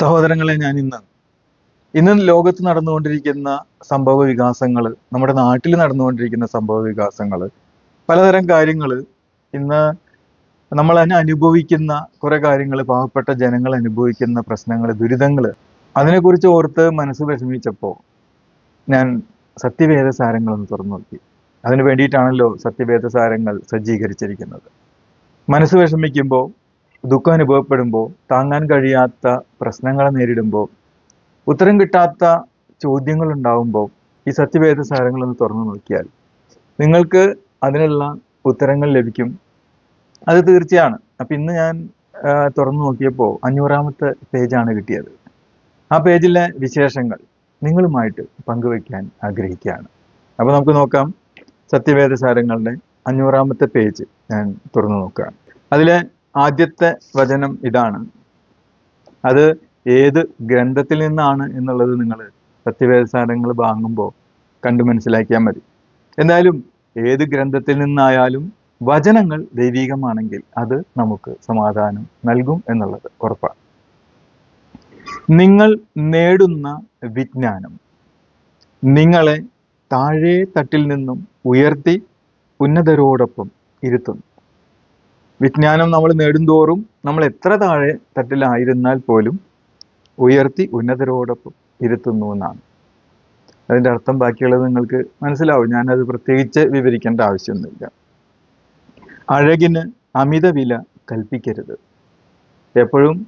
സഹോദരങ്ങളെ ഞാൻ ഇന്ന് ഇന്ന് ലോകത്ത് നടന്നുകൊണ്ടിരിക്കുന്ന സംഭവ വികാസങ്ങൾ നമ്മുടെ നാട്ടിൽ നടന്നുകൊണ്ടിരിക്കുന്ന സംഭവ വികാസങ്ങൾ പലതരം കാര്യങ്ങൾ ഇന്ന് നമ്മൾ തന്നെ അനുഭവിക്കുന്ന കുറെ കാര്യങ്ങൾ പാവപ്പെട്ട ജനങ്ങൾ അനുഭവിക്കുന്ന പ്രശ്നങ്ങൾ ദുരിതങ്ങൾ അതിനെക്കുറിച്ച് ഓർത്ത് മനസ്സ് വിഷമിച്ചപ്പോൾ ഞാൻ സത്യവേദ സാരങ്ങളൊന്ന് തുറന്നു നോക്കി. അതിനു വേണ്ടിയിട്ടാണല്ലോ സത്യവേദ സാരങ്ങൾ സജ്ജീകരിച്ചിരിക്കുന്നത്. മനസ്സ് വിഷമിക്കുമ്പോൾ ദുഃഖം അനുഭവപ്പെടുമ്പോൾ താങ്ങാൻ കഴിയാത്ത പ്രശ്നങ്ങളെ നേരിടുമ്പോൾ ഉത്തരം കിട്ടാത്ത ചോദ്യങ്ങൾ ഉണ്ടാവുമ്പോൾ ഈ സത്യവേദ സാരങ്ങളൊന്ന് തുറന്നു നോക്കിയാൽ നിങ്ങൾക്ക് അതിനുള്ള ഉത്തരങ്ങൾ ലഭിക്കും. അത് തീർച്ചയാണ്. അപ്പം ഇന്ന് ഞാൻ തുറന്നു നോക്കിയപ്പോൾ അഞ്ഞൂറാമത്തെ പേജാണ് കിട്ടിയത്. ആ പേജിലെ വിശേഷങ്ങൾ നിങ്ങളുമായിട്ട് പങ്കുവയ്ക്കാൻ ആഗ്രഹിക്കുകയാണ്. അപ്പോൾ നമുക്ക് നോക്കാം. സത്യവേദ സാരങ്ങളുടെ അഞ്ഞൂറാമത്തെ പേജ് ഞാൻ തുറന്നു നോക്കുകയാണ് അതിലെ ആദ്യത്തെ വചനം ഇതാണ്. അത് ഏത് ഗ്രന്ഥത്തിൽ നിന്നാണ് എന്നുള്ളത് നിങ്ങൾ സത്യവേദസാരങ്ങൾ വാങ്ങുമ്പോൾ കണ്ടു മനസ്സിലാക്കിയാൽ മതി. എന്തായാലും ഏത് ഗ്രന്ഥത്തിൽ നിന്നായാലും വചനങ്ങൾ ദൈവികമാണെങ്കിൽ അത് നമുക്ക് സമാധാനം നൽകും എന്നുള്ളത് ഉറപ്പാണ്. നിങ്ങൾ നേടുന്ന വിജ്ഞാനം നിങ്ങളെ താഴെ തട്ടിൽ നിന്നും ഉയർത്തി ഉന്നതരോടൊപ്പം ഇരുത്തുന്നു. വിജ്ഞാനം നമ്മൾ നേടുന്തോറും നമ്മൾ എത്ര താഴെ തട്ടിലായിരുന്നാൽ പോലും ഉയർത്തി ഉന്നതരോടൊപ്പം ഇരുത്തുന്നു എന്നാണ്. അതിന്റെ അർത്ഥം ബാക്കിയുള്ളത് നിങ്ങൾക്ക് മനസ്സിലാവും. ഞാനത് പ്രത്യേകിച്ച് വിവരിക്കേണ്ട ആവശ്യമൊന്നുമില്ല. അഴകിന് അമിത വില കൽപ്പിക്കരുത്. എപ്പോഴും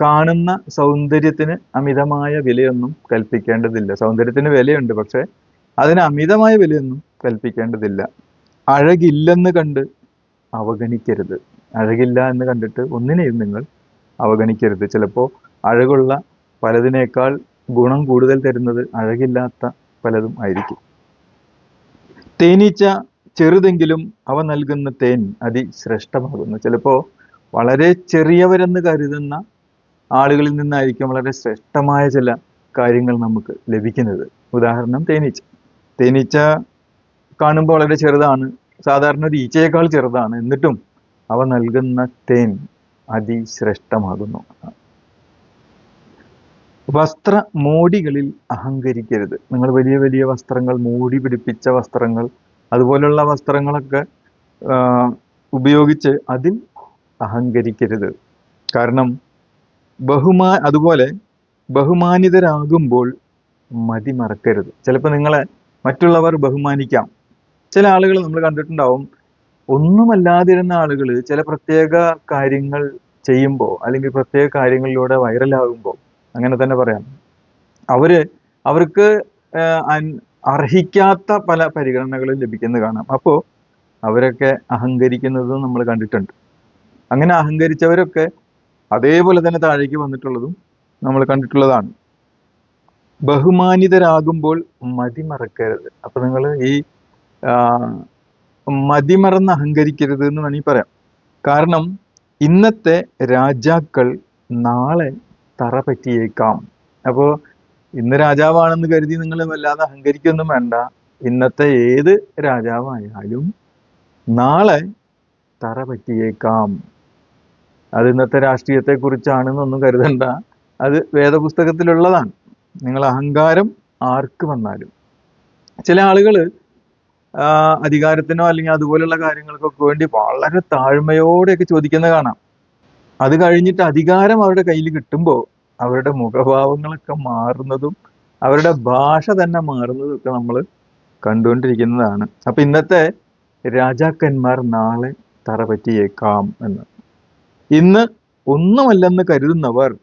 കാണുന്ന സൗന്ദര്യത്തിന് അമിതമായ വിലയൊന്നും കൽപ്പിക്കേണ്ടതില്ല. സൗന്ദര്യത്തിന് വിലയുണ്ട് പക്ഷേ അതിന് അമിതമായ വിലയൊന്നും കൽപ്പിക്കേണ്ടതില്ല. അഴകില്ലെന്ന് കണ്ട് അവഗണിക്കരുത്. അഴകില്ല എന്ന് കണ്ടിട്ട് ഒന്നിനെയും നിങ്ങൾ അവഗണിക്കരുത്. ചിലപ്പോൾ അഴകുള്ള പലതിനേക്കാൾ ഗുണം കൂടുതൽ തരുന്നത് അഴകില്ലാത്ത പലതും ആയിരിക്കും. തേനീച്ച ചെറുതെങ്കിലും അവ നൽകുന്ന തേൻ അതിശ്രേഷ്ഠമാകുന്നു. ചിലപ്പോൾ വളരെ ചെറിയവരെന്ന് കരുതുന്ന ആളുകളിൽ നിന്നായിരിക്കും വളരെ ശ്രേഷ്ഠമായ ചില കാര്യങ്ങൾ നമുക്ക് ലഭിക്കുന്നത്. ഉദാഹരണം തേനീച്ച. തേനീച്ച കാണുമ്പോൾ വളരെ ചെറുതാണ്. സാധാരണ ഒരു ഈച്ചയേക്കാൾ ചെറുതാണ്. എന്നിട്ടും അവ നൽകുന്ന തേൻ അതിശ്രേഷ്ഠമാകുന്നു. വസ്ത്ര മോടികളിൽ അഹങ്കരിക്കരുത്. നിങ്ങൾ വലിയ വലിയ വസ്ത്രങ്ങൾ മോടി പിടിപ്പിച്ച വസ്ത്രങ്ങൾ അതുപോലുള്ള വസ്ത്രങ്ങളൊക്കെ ഉപയോഗിച്ച് അതിൽ അഹങ്കരിക്കരുത്. കാരണം ബഹുമാ അതുപോലെ ബഹുമാനിതരാകുമ്പോൾ മതി മറക്കരുത് ചിലപ്പോൾ നിങ്ങളെ മറ്റുള്ളവർ ബഹുമാനിക്കാം. ചില ആളുകൾ നമ്മൾ കണ്ടിട്ടുണ്ടാവും. ഒന്നുമല്ലാതിരുന്ന ആളുകൾ ചില പ്രത്യേക കാര്യങ്ങൾ ചെയ്യുമ്പോൾ അല്ലെങ്കിൽ പ്രത്യേക കാര്യങ്ങളിലൂടെ വൈറലാകുമ്പോൾ അങ്ങനെ തന്നെ പറയാം. അവർ അവർക്ക് അർഹിക്കാത്ത പല പരിഗണനകളും ലഭിക്കുന്നത് കാണാം. അപ്പോൾ അവരൊക്കെ അഹങ്കരിക്കുന്നത് നമ്മൾ കണ്ടിട്ടുണ്ട്. അങ്ങനെ അഹങ്കരിച്ചവരൊക്കെ അതേപോലെ തന്നെ താഴേക്ക് വന്നിട്ടുള്ളതും നമ്മൾ കണ്ടിട്ടുള്ളതാണ്. ബഹുമാനിതരാകുമ്പോൾ മതിമറക്കരുത്. അപ്പൊ നിങ്ങൾ ഈ മതിമറന്ന് അഹങ്കരിക്കരുത് എന്ന് വേണമെങ്കിൽ പറയാം. കാരണം ഇന്നത്തെ രാജാക്കൾ നാളെ തറ പറ്റിയേക്കാം. അപ്പോൾ ഇന്ന് രാജാവാണെന്ന് കരുതി നിങ്ങൾ വല്ലാതെ അഹങ്കരിക്കൊന്നും വേണ്ട. ഇന്നത്തെ ഏത് രാജാവായാലും നാളെ തറ പറ്റിയേക്കാം. അത് ഇന്നത്തെ രാഷ്ട്രീയത്തെ കുറിച്ചാണെന്നൊന്നും കരുതണ്ട. അത് വേദപുസ്തകത്തിലുള്ളതാണ്. നിങ്ങൾ അഹങ്കാരം ആർക്ക് വന്നാലും. ചില ആളുകൾ അധികാരത്തിനോ അല്ലെങ്കിൽ അതുപോലുള്ള കാര്യങ്ങൾക്കൊക്കെ വേണ്ടി വളരെ താഴ്മയോടെയൊക്കെ ചോദിക്കുന്നത് കാണാം. അത് കഴിഞ്ഞിട്ട് അധികാരം അവരുടെ കയ്യിൽ കിട്ടുമ്പോൾ അവരുടെ മുഖഭാവങ്ങളൊക്കെ മാറുന്നതും അവരുടെ ഭാഷ തന്നെ മാറുന്നതും ഒക്കെ നമ്മൾ കണ്ടുകൊണ്ടിരിക്കുന്നതാണ്. അപ്പൊ ഇന്നത്തെ രാജാക്കന്മാർ നാളെ തറ പറ്റിയേക്കാം എന്ന്. ഇന്ന് ഒന്നുമല്ലെന്ന് കരുതുന്നവർ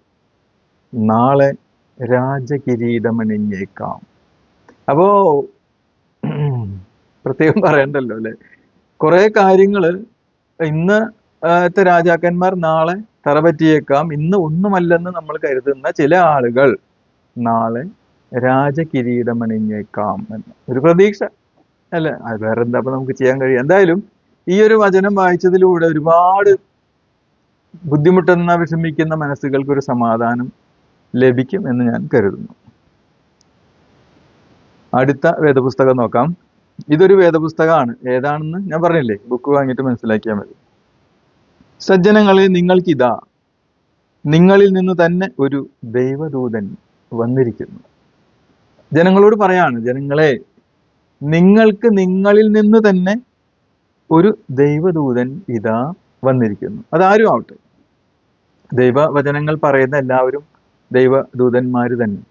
നാളെ രാജകിരീടമണിഞ്ഞേക്കാം. അപ്പോ പ്രത്യേകം പറയണ്ടല്ലോ അല്ലെ? കുറെ കാര്യങ്ങൾ ഇന്ന് ത്തെ രാജാക്കന്മാർ നാളെ തറ പറ്റിയേക്കാം ഇന്ന് ഒന്നുമല്ലെന്ന് നമ്മൾ കരുതുന്ന ചില ആളുകൾ നാളെ രാജകിരീടമണിഞ്ഞേക്കാം എന്ന്. ഒരു പ്രതീക്ഷ. അല്ലെ? അത് വേറെ എന്താ അപ്പൊ നമുക്ക് ചെയ്യാൻ കഴിയും. എന്തായാലും ഈ ഒരു വചനം വായിച്ചതിലൂടെ ഒരുപാട് ബുദ്ധിമുട്ടുന്ന വിഷമിക്കുന്ന മനസ്സുകൾക്ക് ഒരു സമാധാനം ലഭിക്കും എന്ന് ഞാൻ കരുതുന്നു. അടുത്ത വേദപുസ്തകം നോക്കാം. ഇതൊരു വേദപുസ്തകമാണ്. ഏതാണെന്ന് ഞാൻ പറഞ്ഞില്ലേ? ബുക്ക് വാങ്ങിയിട്ട് മനസ്സിലാക്കിയാൽ മതി. സജ്ജനങ്ങളെ നിങ്ങൾക്കിതാ. നിങ്ങളിൽ നിന്ന് തന്നെ ഒരു ദൈവദൂതൻ വന്നിരിക്കുന്നു. ജനങ്ങളോട് പറയാണ് ജനങ്ങളെ നിങ്ങൾക്ക് നിങ്ങളിൽ നിന്ന് തന്നെ ഒരു ദൈവദൂതൻ ഇതാ വന്നിരിക്കുന്നു. അതാരും ആവട്ടെ. ദൈവവചനങ്ങൾ പറയുന്ന എല്ലാവരും ദൈവദൂതന്മാർ തന്നെ.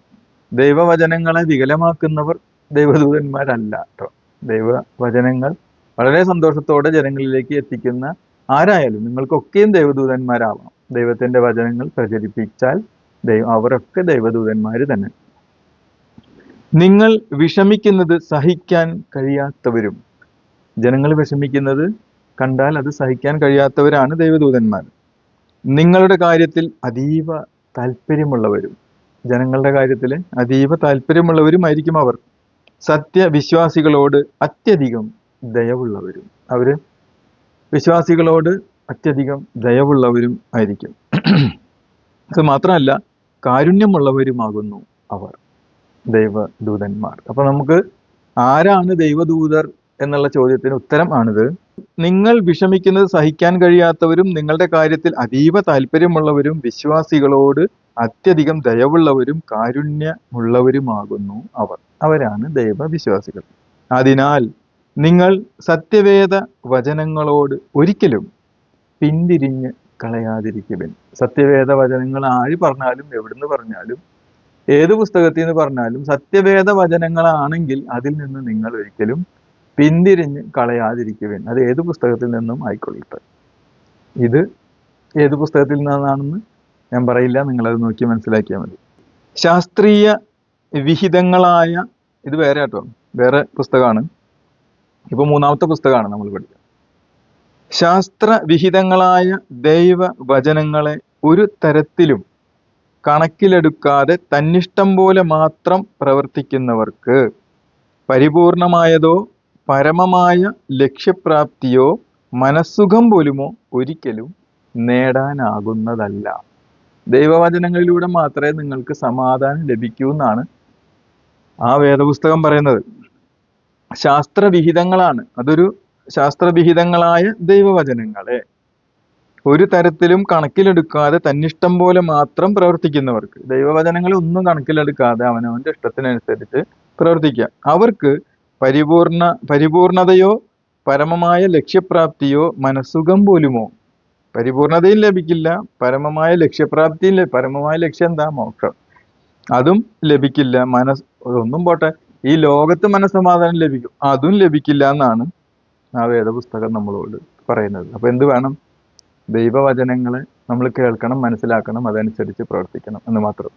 ദൈവവചനങ്ങളെ വികലമാക്കുന്നവർ ദൈവദൂതന്മാരല്ല കേട്ടോ ദൈവവചനങ്ങൾ വളരെ സന്തോഷത്തോടെ ജനങ്ങളിലേക്ക് എത്തിക്കുന്ന ആരായാലും നിങ്ങൾക്കൊക്കെയും ദൈവദൂതന്മാരാവണം. ദൈവത്തിന്റെ വചനങ്ങൾ പ്രചരിപ്പിച്ചാൽ ദൈവം അവരൊക്കെ ദൈവദൂതന്മാർ തന്നെ. നിങ്ങൾ വിഷമിക്കുന്നത് സഹിക്കാൻ കഴിയാത്തവരും ജനങ്ങൾ വിഷമിക്കുന്നത് കണ്ടാൽ അത് സഹിക്കാൻ കഴിയാത്തവരാണ് ദൈവദൂതന്മാർ നിങ്ങളുടെ കാര്യത്തിൽ അതീവ താല്പര്യമുള്ളവരും ജനങ്ങളുടെ കാര്യത്തിൽ അതീവ താല്പര്യമുള്ളവരുമായിരിക്കും അവർ. സത്യവിശ്വാസികളോട് അത്യധികം ദയവുള്ളവരും. അവർ വിശ്വാസികളോട് അത്യധികം ദയവുള്ളവരും ആയിരിക്കും. അത് മാത്രമല്ല കാരുണ്യമുള്ളവരുമാകുന്നു അവർ ദൈവദൂതന്മാർ. അപ്പൊ നമുക്ക് ആരാണ് ദൈവദൂതർ എന്നുള്ള ചോദ്യത്തിന് ഉത്തരം ആണിത്. നിങ്ങൾ വിഷമിക്കുന്നത് സഹിക്കാൻ കഴിയാത്തവരും നിങ്ങളുടെ കാര്യത്തിൽ അതീവ താല്പര്യമുള്ളവരും വിശ്വാസികളോട് അത്യധികം ദയവുള്ളവരും കാരുണ്യമുള്ളവരുമാകുന്നു അവർ. അവരാണ് ദൈവവിശ്വാസികൾ. അതിനാൽ നിങ്ങൾ സത്യവേദ വചനങ്ങളോട് ഒരിക്കലും പിന്തിരിഞ്ഞ് കളയാതിരിക്കുവിൻ. സത്യവേദ വചനങ്ങൾ ആര് പറഞ്ഞാലും എവിടുന്ന് പറഞ്ഞാലും ഏത് പുസ്തകത്തിൽ നിന്ന് പറഞ്ഞാലും സത്യവേദ വചനങ്ങളാണെങ്കിൽ അതിൽ നിന്ന് നിങ്ങൾ ഒരിക്കലും പിന്തിരിഞ്ഞ് കളയാതിരിക്കുവിൻ. അത് ഏത് പുസ്തകത്തിൽ നിന്നും ആയിക്കൊള്ളട്ടെ. ഇത് ഏത് പുസ്തകത്തിൽ നിന്നാണെന്ന് ഞാൻ പറയില്ല. നിങ്ങളത് നോക്കി മനസ്സിലാക്കിയാൽ മതി. ശാസ്ത്രീയ വിഹിതങ്ങളായ ഇത് വേറെ ആട്ടോ. വേറെ പുസ്തകമാണ്. ഇപ്പൊ മൂന്നാമത്തെ പുസ്തകമാണ് നമ്മൾ പഠിക്കുക. ശാസ്ത്ര വിഹിതങ്ങളായ ദൈവ വചനങ്ങളെ ഒരു തരത്തിലും കണക്കിലെടുക്കാതെ തന്നിഷ്ടം പോലെ മാത്രം പ്രവർത്തിക്കുന്നവർക്ക് പരിപൂർണമായതോ പരമമായ ലക്ഷ്യപ്രാപ്തിയോ മനസ്സുഖം പോലുമോ ഒരിക്കലും നേടാനാകുന്നതല്ല. ദൈവവചനങ്ങളിലൂടെ മാത്രമേ നിങ്ങൾക്ക് സമാധാനം ലഭിക്കൂ എന്നാണ് ആ വേദപുസ്തകം പറയുന്നത്. ശാസ്ത്രവിഹിതങ്ങളാണ്. അതൊരു ശാസ്ത്രവിഹിതങ്ങളായ ദൈവവചനങ്ങളെ. ഒരു തരത്തിലും കണക്കിലെടുക്കാതെ തന്നിഷ്ടം പോലെ മാത്രം പ്രവർത്തിക്കുന്നവർക്ക്. ദൈവവചനങ്ങളെ ഒന്നും കണക്കിലെടുക്കാതെ അവനവന്റെ ഇഷ്ടത്തിനനുസരിച്ച് പ്രവർത്തിക്കുക. അവർക്ക് പരിപൂർണ പരിപൂർണതയോ പരമമായ ലക്ഷ്യപ്രാപ്തിയോ മനസ്സുഖം പോലുമോ? പരിപൂർണതയും ലഭിക്കില്ല പരമമായ ലക്ഷ്യപ്രാപ്തിയും പരമമായ ലക്ഷ്യം എന്താ? മോക്ഷം. അതും ലഭിക്കില്ല. മനസ് ഒന്നും പോട്ടെ. ഈ ലോകത്ത് മനസ്സമാധാനം ലഭിക്കും. അതും ലഭിക്കില്ല എന്നാണ് ആ വേദപുസ്തകം നമ്മളോട് പറയുന്നത്. അപ്പൊ എന്ത് വേണം? ദൈവവചനങ്ങളെ നമ്മൾ കേൾക്കണം മനസ്സിലാക്കണം അതനുസരിച്ച് പ്രവർത്തിക്കണം എന്ന് മാത്രം.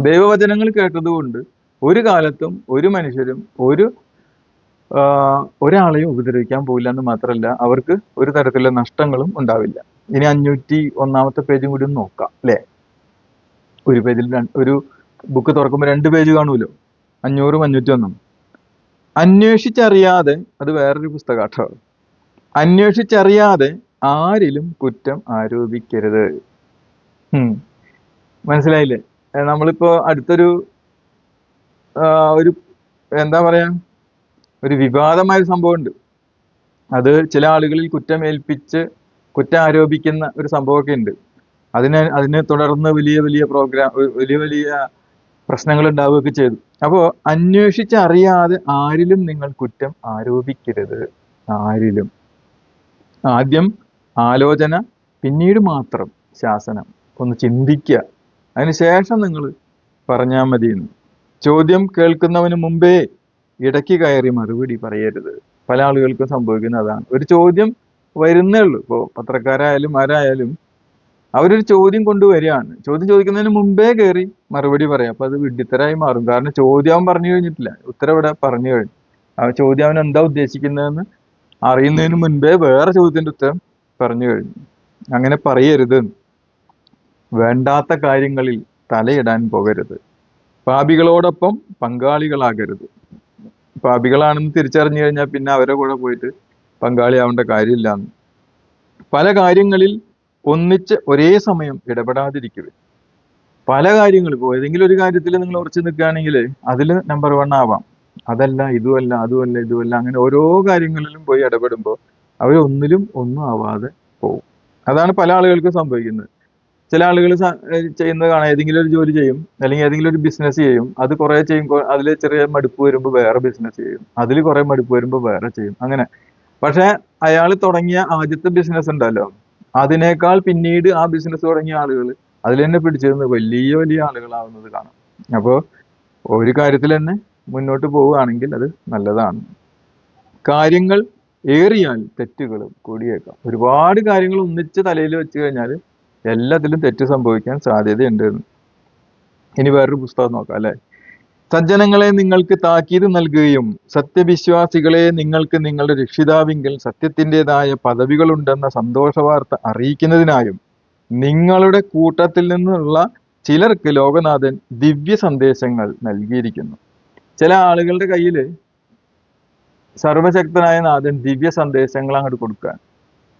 ദൈവവചനങ്ങൾ കേട്ടതുകൊണ്ട് ഒരു കാലത്തും ഒരു മനുഷ്യരും ഒരു ഒരാളെയും ഉപദ്രവിക്കാൻ പോയില്ല എന്ന് മാത്രമല്ല അവർക്ക് ഒരു തരത്തിലുള്ള നഷ്ടങ്ങളും ഉണ്ടാവില്ല. ഇനി അഞ്ഞൂറ്റി ഒന്നാമത്തെ പേജും കൂടി നോക്കാം അല്ലേ? ഒരു പേജിൽ ഒരു ബുക്ക് തുറക്കുമ്പോൾ രണ്ട് പേജ് കാണുമല്ലോ അഞ്ഞൂറും അഞ്ഞൂറ്റി ഒന്നും അന്വേഷിച്ചറിയാതെ അത് വേറൊരു പുസ്തകം കേട്ടോ അന്വേഷിച്ചറിയാതെ ആരിലും കുറ്റം ആരോപിക്കരുത്. മനസ്സിലായില്ലേ? നമ്മളിപ്പോ അടുത്തൊരു ഒരു എന്താ പറയാ ഒരു വിവാദമായ സംഭവമുണ്ട്. അത് ചില ആളുകളിൽ കുറ്റം ഏൽപ്പിച്ച് കുറ്റം ആരോപിക്കുന്ന ഒരു സംഭവമൊക്കെ ഉണ്ട്. അതിനെ അതിനെ തുടർന്ന് വലിയ വലിയ പ്രോഗ്രാം വലിയ വലിയ പ്രശ്നങ്ങൾ ഉണ്ടാവുകയൊക്കെ ചെയ്തു. അപ്പോൾ അന്വേഷിച്ചറിയാതെ ആരിലും നിങ്ങൾ കുറ്റം ആരോപിക്കരുത്. ആരിലും. ആദ്യം ആലോചന പിന്നീട് മാത്രം ശാസനം. ഒന്ന് ചിന്തിക്കുക. അതിനുശേഷം നിങ്ങൾ പറഞ്ഞാൽ മതിയെന്ന്. ചോദ്യം കേൾക്കുന്നവന് മുമ്പേ ഇടയ്ക്ക് കയറി മറുപടി പറയരുത്. പല ആളുകൾക്കും സംഭവിക്കുന്നതാണ് ഒരു ചോദ്യം വരുന്നേ ഉള്ളൂ. ഇപ്പോൾ പത്രക്കാരായാലും ആരായാലും അവരൊരു ചോദ്യം കൊണ്ടുവരികയാണ്. ചോദ്യം ചോദിക്കുന്നതിന് മുമ്പേ കയറി മറുപടി പറയാം. അപ്പൊ അത് വിഡ്ഢിത്തരായി മാറും. കാരണം ചോദ്യം അവൻ പറഞ്ഞു കഴിഞ്ഞിട്ടില്ല. ഉത്തരം ഇവിടെ പറഞ്ഞു കഴിഞ്ഞു. ആ ചോദ്യം അവൻ എന്താ ഉദ്ദേശിക്കുന്നതെന്ന് അറിയുന്നതിന് മുൻപേ വേറെ ചോദ്യത്തിന്റെ ഉത്തരം പറഞ്ഞു കഴിഞ്ഞു. അങ്ങനെ പറയരുത്. വേണ്ടാത്ത കാര്യങ്ങളിൽ തലയിടാൻ പോകരുത്. പാപികളോടൊപ്പം പങ്കാളികളാകരുത്. പാപികളാണെന്ന് തിരിച്ചറിഞ്ഞു കഴിഞ്ഞാൽ പിന്നെ അവരെ കൂടെ പോയിട്ട് പങ്കാളിയാവേണ്ട കാര്യമില്ലാന്ന്. പല കാര്യങ്ങളിൽ ഒന്നിച്ച് ഒരേ സമയം ഇടപെടാതിരിക്കുക. പല കാര്യങ്ങളും ഇപ്പോൾ ഏതെങ്കിലും ഒരു കാര്യത്തിൽ നിങ്ങൾ ഉറച്ചു നിൽക്കുകയാണെങ്കിൽ അതിൽ നമ്പർ വൺ ആവാം. അതല്ല ഇതുമല്ല അതുമല്ല ഇതുമല്ല അങ്ങനെ ഓരോ കാര്യങ്ങളിലും പോയി ഇടപെടുമ്പോൾ അവർ ഒന്നിലും ഒന്നും ആവാതെ പോകും അതാണ് പല ആളുകൾക്കും സംഭവിക്കുന്നത്. ചില ആളുകൾ ചെയ്യുന്നത് കാണാം. ഏതെങ്കിലും ഒരു ജോലി ചെയ്യും അല്ലെങ്കിൽ ഏതെങ്കിലും ഒരു ബിസിനസ് ചെയ്യും അത് കുറെ ചെയ്യുമ്പോൾ അതിൽ ചെറിയ മടുപ്പ് വരുമ്പോൾ വേറെ ബിസിനസ് ചെയ്യും അതിൽ കുറെ മടുപ്പ് വരുമ്പോൾ വേറെ ചെയ്യും അങ്ങനെ. പക്ഷേ അയാൾ തുടങ്ങിയ ആദ്യത്തെ ബിസിനസ് ഉണ്ടല്ലോ. അതിനേക്കാൾ പിന്നീട് ആ ബിസിനസ് തുടങ്ങിയ ആളുകൾ അതിൽ തന്നെ പിടിച്ചിരുന്ന് വലിയ വലിയ ആളുകളാവുന്നത് കാണാം. അപ്പോൾ ഒരു കാര്യത്തിൽ തന്നെ മുന്നോട്ട് പോവുകയാണെങ്കിൽ അത് നല്ലതാണ്. കാര്യങ്ങൾ ഏറിയാൽ തെറ്റുകൾ കൂടിയേക്കാം. ഒരുപാട് കാര്യങ്ങൾ ഒന്നിച്ച് തലയിൽ വെച്ച് കഴിഞ്ഞാൽ എല്ലാത്തിലും തെറ്റ് സംഭവിക്കാൻ സാധ്യതയുണ്ട് ഇനി വേറൊരു പുസ്തകം നോക്കാം അല്ലെ? സജ്ജനങ്ങളെ നിങ്ങൾക്ക് താക്കീത് നൽകുകയും സത്യവിശ്വാസികളെ നിങ്ങൾക്ക് നിങ്ങളുടെ രക്ഷിതാവിങ്കിൽ സത്യത്തിന്റെതായ പദവികളുണ്ടെന്ന സന്തോഷവാർത്ത അറിയിക്കുന്നതിനായും നിങ്ങളുടെ കൂട്ടത്തിൽ നിന്നുള്ള ചിലർക്ക് ലോകനാഥൻ ദിവ്യ സന്ദേശങ്ങൾ നൽകിയിരിക്കുന്നു. ചില ആളുകളുടെ കയ്യിൽ സർവശക്തനായ നാഥൻ ദിവ്യ സന്ദേശങ്ങൾ അങ്ങോട്ട് കൊടുക്കാൻ.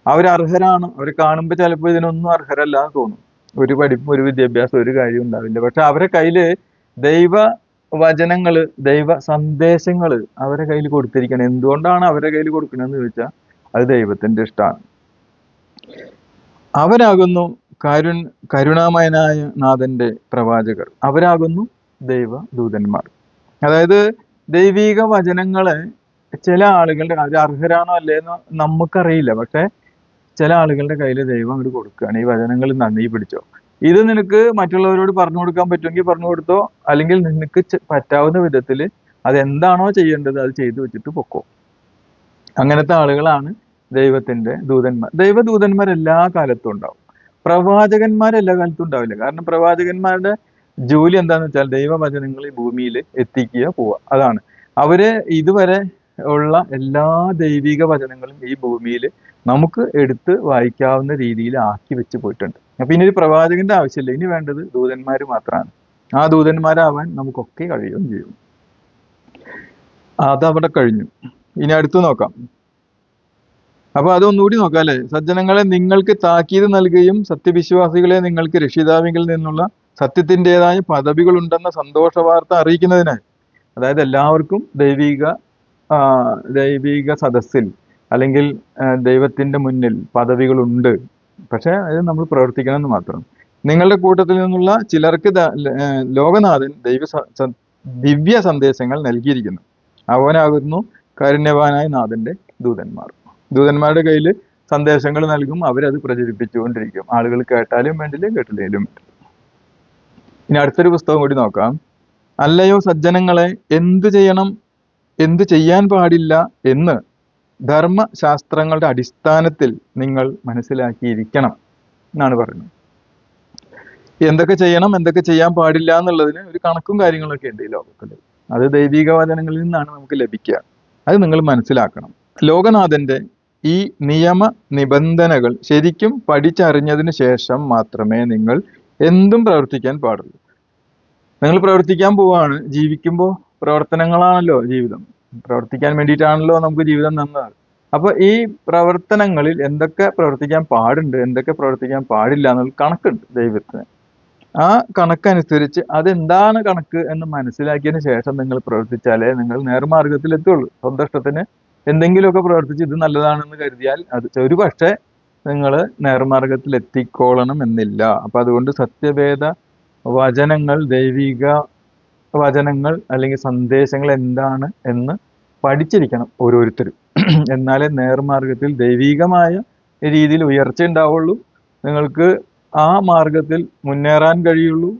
അവർ അർഹരാണ്. അവർ കാണുമ്പോൾ ചിലപ്പോൾ ഇതിനൊന്നും അർഹരല്ല എന്ന് തോന്നും. ഒരു പഠിപ്പും ഒരു വിദ്യാഭ്യാസം ഒരു കാര്യം ഉണ്ടാവില്ല. പക്ഷെ അവരെ കയ്യിൽ ദൈവ വചനങ്ങൾ ദൈവ സന്ദേശങ്ങൾ അവരെ കയ്യിൽ കൊടുത്തിരിക്കണം. എന്തുകൊണ്ടാണ് അവരെ കയ്യിൽ കൊടുക്കണമെന്ന് ചോദിച്ചാൽ അത് ദൈവത്തിന്റെ ഇഷ്ടമാണ് അവരാകുന്നു കരുൺ കരുണാമയനായ നാഥന്റെ പ്രവാചകർ. അവരാകുന്നു ദൈവ ദൂതന്മാർ. അതായത് ദൈവിക വചനങ്ങളെ ചില ആളുകളുടെ അവർ അർഹരാണോ അല്ലേന്നോ നമുക്കറിയില്ല. പക്ഷെ ചില ആളുകളുടെ കയ്യിൽ ദൈവം അങ്ങോട്ട് കൊടുക്കുകയാണ് ഈ വചനങ്ങൾ നന്ദി പിടിച്ചോ. ഇത് നിനക്ക് മറ്റുള്ളവരോട് പറഞ്ഞു കൊടുക്കാൻ പറ്റുമെങ്കിൽ പറഞ്ഞു കൊടുത്തോ. അല്ലെങ്കിൽ നിനക്ക് പറ്റാവുന്ന വിധത്തിൽ അതെന്താണോ ചെയ്യേണ്ടത് അത് ചെയ്തു വെച്ചിട്ട് പൊക്കോ. അങ്ങനത്തെ ആളുകളാണ് ദൈവത്തിന്റെ ദൂതന്മാർ. ദൈവദൂതന്മാർ എല്ലാ കാലത്തും ഉണ്ടാവും. പ്രവാചകന്മാർ എല്ലാ കാലത്തും ഉണ്ടാവില്ല. കാരണം പ്രവാചകന്മാരുടെ ജോലി എന്താന്ന് വെച്ചാൽ ദൈവവചനങ്ങൾ ഈ ഭൂമിയിൽ എത്തിക്കുക പോവുക. അതാണ്. അവർ ഇതുവരെ ഉള്ള എല്ലാ ദൈവിക വചനങ്ങളും ഈ ഭൂമിയിൽ നമുക്ക് എടുത്ത് വായിക്കാവുന്ന രീതിയിൽ ആക്കി വെച്ച് പോയിട്ടുണ്ട്. അപ്പൊ ഇനി ഒരു പ്രവാചകന്റെ ആവശ്യമില്ല. ഇനി വേണ്ടത് ദൂതന്മാർ മാത്രമാണ്. ആ ദൂതന്മാരാവാൻ നമുക്കൊക്കെ കഴിയുകയും ചെയ്യും. അതവിടെ കഴിഞ്ഞു. ഇനി അടുത്ത് നോക്കാം. അപ്പൊ അതൊന്നുകൂടി നോക്കാം അല്ലെ? സജ്ജനങ്ങളെ നിങ്ങൾക്ക് താക്കീത് നൽകുകയും സത്യവിശ്വാസികളെ നിങ്ങൾക്ക് രക്ഷിതാവിങ്കിൽ നിന്നുള്ള സത്യത്തിന്റെതായ പദവികൾ ഉണ്ടെന്ന സന്തോഷ വാർത്ത അറിയിക്കുന്നതിനായി അതായത് എല്ലാവർക്കും ദൈവിക ദൈവിക സദസ്സിൽ അല്ലെങ്കിൽ ദൈവത്തിന്റെ മുന്നിൽ പദവികളുണ്ട്. പക്ഷെ അത് നമ്മൾ പ്രവർത്തിക്കണം എന്ന് മാത്രം. നിങ്ങളുടെ കൂട്ടത്തിൽ നിന്നുള്ള ചിലർക്ക് ലോകനാഥൻ ദൈവ ദിവ്യ സന്ദേശങ്ങൾ നൽകിയിരിക്കുന്നു. അവനാകുന്നു കാരുണ്യവാനായ നാഥന്റെ ദൂതന്മാർ. ദൂതന്മാരുടെ കയ്യിൽ സന്ദേശങ്ങൾ നൽകും അവരത് പ്രചരിപ്പിച്ചുകൊണ്ടിരിക്കും. ആളുകൾ കേട്ടാലും വേണ്ടില്ല കേട്ടില്ലേലും ഇനി അടുത്തൊരു പുസ്തകം കൂടി നോക്കാം. അല്ലയോ സജ്ജനങ്ങളെ എന്തു ചെയ്യണം എന്തു ചെയ്യാൻ പാടില്ല എന്ന് ധർമ്മശാസ്ത്രങ്ങളുടെ അടിസ്ഥാനത്തിൽ നിങ്ങൾ മനസ്സിലാക്കിയിരിക്കണം എന്നാണ് പറയുന്നത്. എന്തൊക്കെ ചെയ്യണം എന്തൊക്കെ ചെയ്യാൻ പാടില്ല എന്നുള്ളതിന് ഒരു കണക്കും കാര്യങ്ങളൊക്കെ ഉണ്ട് ഈ ലോകത്തിൽ അത് ദൈവിക വചനങ്ങളിൽ നിന്നാണ് നമുക്ക് ലഭിക്കുക. അത് നിങ്ങൾ മനസ്സിലാക്കണം. ലോകനാഥന്റെ ഈ നിയമ നിബന്ധനകൾ ശരിക്കും പഠിച്ചറിഞ്ഞതിന് ശേഷം മാത്രമേ നിങ്ങൾ എന്തും പ്രവർത്തിക്കാൻ പാടുള്ളൂ. നിങ്ങൾ പ്രവർത്തിക്കാൻ പോവാണ് ജീവിക്കുമ്പോൾ പ്രവർത്തനങ്ങളാണല്ലോ ജീവിതം. പ്രവർത്തിക്കാൻ വേണ്ടിയിട്ടാണല്ലോ നമുക്ക് ജീവിതം തന്നത് അപ്പൊ ഈ പ്രവർത്തനങ്ങളിൽ എന്തൊക്കെ പ്രവർത്തിക്കാൻ പാടുണ്ട് എന്തൊക്കെ പ്രവർത്തിക്കാൻ പാടില്ല എന്നുള്ള കണക്കുണ്ട് ദൈവത്തിന്. ആ കണക്കനുസരിച്ച് അതെന്താണ് കണക്ക് എന്ന് മനസ്സിലാക്കിയതിന് ശേഷം നിങ്ങൾ പ്രവർത്തിച്ചാലേ നിങ്ങൾ നേർമാർഗത്തിൽ എത്തുള്ളൂ സ്വന്തം ഇഷ്ടത്തിന് എന്തെങ്കിലുമൊക്കെ പ്രവർത്തിച്ച് ഇത് നല്ലതാണെന്ന് കരുതിയാൽ അത് ഒരു പക്ഷേ നിങ്ങൾ നേർമാർഗത്തിൽ എത്തിക്കോളണം എന്നില്ല. അപ്പൊ അതുകൊണ്ട് സത്യവേദ വചനങ്ങൾ ദൈവിക വചനങ്ങൾ അല്ലെങ്കിൽ സന്ദേശങ്ങൾ എന്താണ് എന്ന് പഠിച്ചിരിക്കണം ഓരോരുത്തരും എന്നാലേ നേർമാർഗത്തിൽ ദൈവികമായ രീതിയിൽ ഉയർച്ച ഉണ്ടാവുള്ളൂ. നിങ്ങൾക്ക് ആ മാർഗത്തിൽ മുന്നേറാൻ കഴിയുള്ളൂ.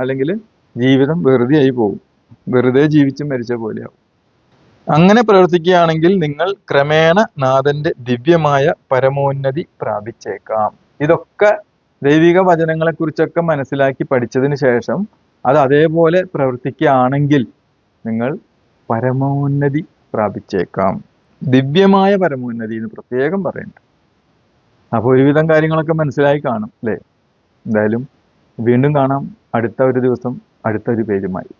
അല്ലെങ്കിൽ ജീവിതം വെറുതെ ആയി പോകും. വെറുതെ ജീവിച്ച് മരിച്ച പോലെയാവും. അങ്ങനെ പ്രവർത്തിക്കുകയാണെങ്കിൽ നിങ്ങൾ ക്രമേണ നാഥന്റെ ദിവ്യമായ പരമോന്നതി പ്രാപിച്ചേക്കാം. ഇതൊക്കെ ദൈവിക വചനങ്ങളെക്കുറിച്ചൊക്കെ മനസ്സിലാക്കി പഠിച്ചതിന് ശേഷം അത് അതേപോലെ പ്രവർത്തിക്കുകയാണെങ്കിൽ നിങ്ങൾ പരമോന്നതി പ്രാപിച്ചേക്കാം. ദിവ്യമായ പരമോന്നതി എന്ന് പ്രത്യേകം പറയുന്നുണ്ട് അപ്പോൾ ഒരുവിധം കാര്യങ്ങളൊക്കെ മനസ്സിലായി കാണും അല്ലേ? എന്തായാലും വീണ്ടും കാണാം. അടുത്ത ഒരു ദിവസം അടുത്ത ഒരു പേരുമായി.